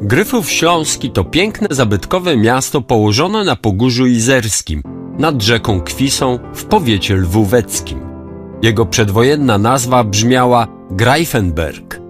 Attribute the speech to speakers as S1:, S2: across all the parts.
S1: Gryfów Śląski to piękne, zabytkowe miasto położone na Pogórzu Izerskim, nad rzeką Kwisą w powiecie lwóweckim. Jego przedwojenna nazwa brzmiała Greifenberg.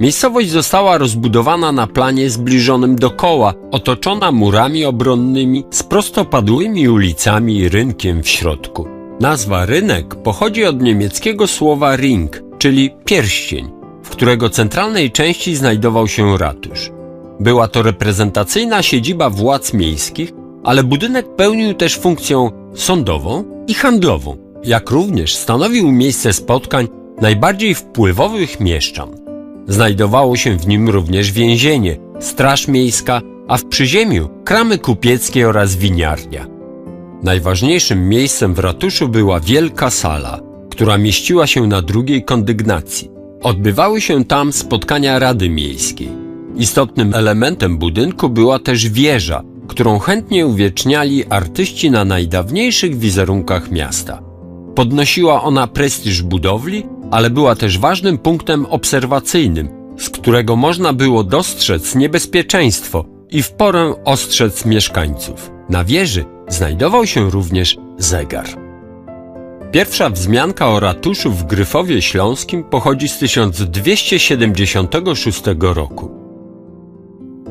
S1: Miejscowość została rozbudowana na planie zbliżonym do koła, otoczona murami obronnymi z prostopadłymi ulicami i rynkiem w środku. Nazwa rynek pochodzi od niemieckiego słowa ring, czyli pierścień, w którego centralnej części znajdował się ratusz. Była to reprezentacyjna siedziba władz miejskich, ale budynek pełnił też funkcję sądową i handlową, jak również stanowił miejsce spotkań najbardziej wpływowych mieszczan. Znajdowało się w nim również więzienie, straż miejska, a w przyziemiu kramy kupieckie oraz winiarnia. Najważniejszym miejscem w ratuszu była wielka sala, która mieściła się na drugiej kondygnacji. Odbywały się tam spotkania Rady Miejskiej. Istotnym elementem budynku była też wieża, którą chętnie uwieczniali artyści na najdawniejszych wizerunkach miasta. Podnosiła ona prestiż budowli, ale była też ważnym punktem obserwacyjnym, z którego można było dostrzec niebezpieczeństwo i w porę ostrzec mieszkańców. Na wieży znajdował się również zegar. Pierwsza wzmianka o ratuszu w Gryfowie Śląskim pochodzi z 1276 roku.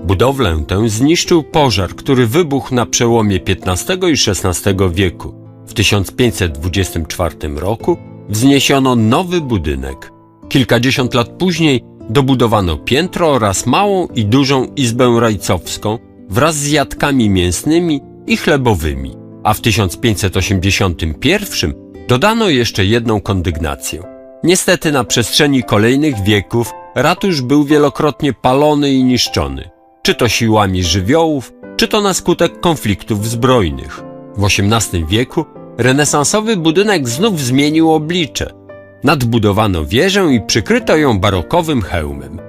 S1: Budowlę tę zniszczył pożar, który wybuchł na przełomie XV i XVI wieku. W 1524 roku wzniesiono nowy budynek. Kilkadziesiąt lat później dobudowano piętro oraz małą i dużą izbę rajcowską wraz z jadkami mięsnymi i chlebowymi, a w 1581 dodano jeszcze jedną kondygnację. Niestety na przestrzeni kolejnych wieków ratusz był wielokrotnie palony i niszczony, czy to siłami żywiołów, czy to na skutek konfliktów zbrojnych. W XVIII wieku renesansowy budynek znów zmienił oblicze. Nadbudowano wieżę i przykryto ją barokowym hełmem.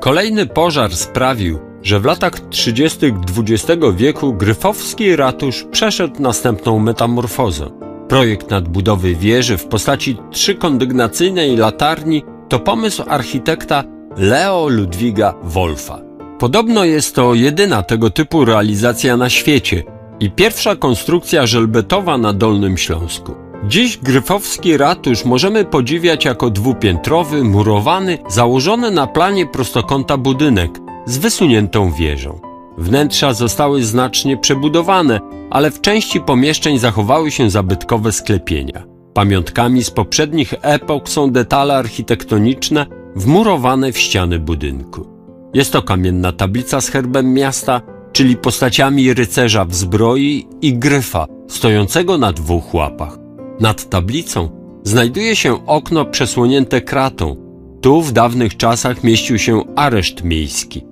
S1: Kolejny pożar sprawił, że w latach 30. XX wieku gryfowski ratusz przeszedł następną metamorfozę. Projekt nadbudowy wieży w postaci trzykondygnacyjnej latarni to pomysł architekta Leo Ludwiga Wolfa. Podobno jest to jedyna tego typu realizacja na świecie i pierwsza konstrukcja żelbetowa na Dolnym Śląsku. Dziś gryfowski ratusz możemy podziwiać jako dwupiętrowy, murowany, założony na planie prostokąta budynek z wysuniętą wieżą. Wnętrza zostały znacznie przebudowane, ale w części pomieszczeń zachowały się zabytkowe sklepienia. Pamiątkami z poprzednich epok są detale architektoniczne wmurowane w ściany budynku. Jest to kamienna tablica z herbem miasta, czyli postaciami rycerza w zbroi i gryfa stojącego na dwóch łapach. Nad tablicą znajduje się okno przesłonięte kratą. Tu w dawnych czasach mieścił się areszt miejski.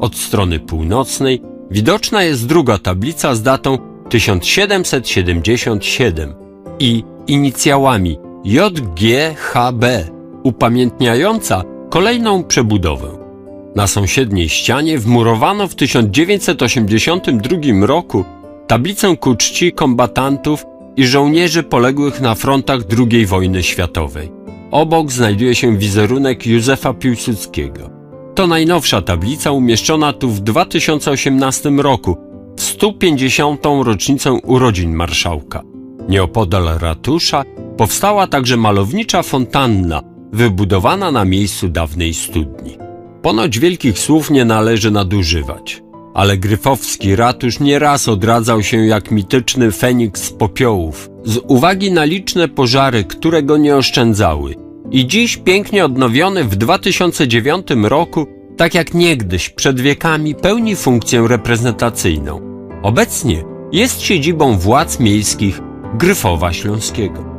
S1: Od strony północnej widoczna jest druga tablica z datą 1777 i inicjałami JGHB, upamiętniająca kolejną przebudowę. Na sąsiedniej ścianie wmurowano w 1982 roku tablicę ku czci kombatantów i żołnierzy poległych na frontach II wojny światowej. Obok znajduje się wizerunek Józefa Piłsudskiego. To najnowsza tablica umieszczona tu w 2018 roku, w 150. rocznicę urodzin marszałka. Nieopodal ratusza powstała także malownicza fontanna, wybudowana na miejscu dawnej studni. Ponoć wielkich słów nie należy nadużywać, ale gryfowski ratusz nieraz odradzał się jak mityczny feniks z popiołów, z uwagi na liczne pożary, które go nie oszczędzały. I dziś pięknie odnowiony w 2009 roku, tak jak niegdyś przed wiekami, pełni funkcję reprezentacyjną. Obecnie jest siedzibą władz miejskich Gryfowa Śląskiego.